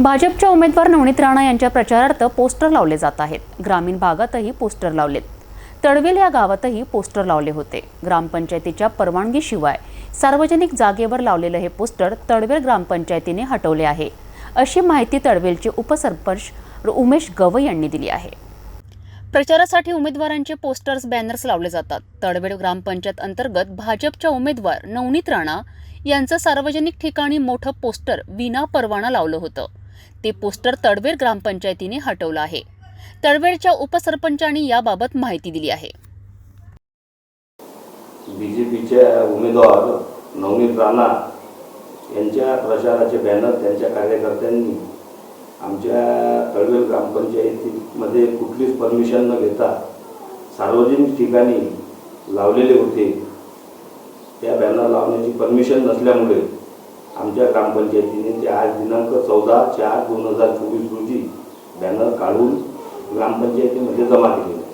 भाजपच्या उमेदवार नवनीत राणा यांच्या प्रचारार्थ पोस्टर लावले जात आहेत. ग्रामीण भागातही पोस्टर लावलेत. तडवेल या गावातही पोस्टर लावले होते. ग्रामपंचायतीच्या परवानगीशिवाय सार्वजनिक जागेवर लावलेलं हे पोस्टर तडवेल ग्रामपंचायतीने हटवले आहे. अशी माहिती तडवेलचे उपसरपंच उमेश गवई यांनी दिली आहे. प्रचारासाठी उमेदवारांचे पोस्टर्स बॅनर्स लावले जातात. तडवेड ग्रामपंचायत अंतर्गत भाजपच्या उमेदवार नवनीत राणा यांचं सार्वजनिक ठिकाणी मोठं पोस्टर विना परवाना लावलं होतं. ते पोस्टर तडवेर ग्रामपंचायतीने हटवलं आहे. तडवेरच्या उपसरपंचांनी याबाबत माहिती दिली आहे. बीजेपीच्या उमेदवार नवनीत राणा यांच्या प्रचाराचे बॅनर त्यांच्या कार्यकर्त्यांनी आमच्या तळवेल ग्रामपंचायतीमध्ये कुठलीच परमिशन न घेता सार्वजनिक ठिकाणी लावलेले होते. त्या बॅनर लावण्याची परमिशन नसल्यामुळे आमच्या ग्रामपंचायतीने ते आज दिनांक चौदा चार दोन हजार चोवीस रोजी बॅनर काढून ग्रामपंचायतीमध्ये जमा केले